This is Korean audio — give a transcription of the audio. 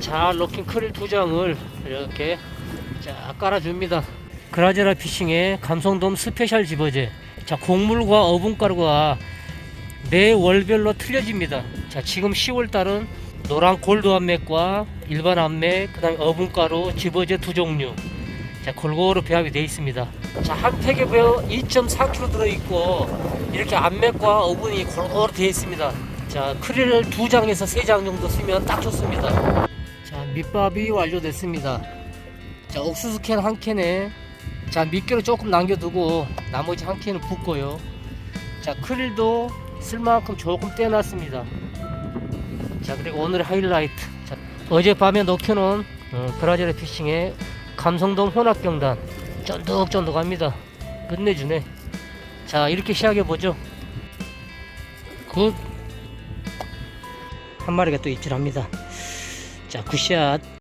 자 로킹 크릴 두 장을 이렇게 자 깔아줍니다. 그라제라 피싱의 감성돔 스페셜 집어제. 자 곡물과 어분가루가 매 월별로 틀려집니다. 자 지금 10월달은 노란 골드 암맥과 일반 암맥 그 다음에 어분가루 집어제 두 종류. 자 골고루 배합이 되어 있습니다. 자 한 팩에 배어 2.4kg 들어있고 이렇게 암맥과 어분이 골고루 되어 있습니다. 자 크릴 두 장에서 세 장 정도 쓰면 딱 좋습니다 자 밑밥이 완료됐습니다. 자 옥수수 캔 한 캔에 자 밑개로 조금 남겨두고 나머지 한 캔은 붓고요. 자 크릴도 쓸만큼 조금 떼놨습니다. 자 그리고 오늘의 하이라이트. 자, 어젯밤에 넣겨놓은 어, 브라질 피싱의 감성돔 혼합경단. 쫀득쫀득합니다. 끝내주네. 자 이렇게 시작해보죠. 굿. 한 마리가 또 입질합니다 자 굿샷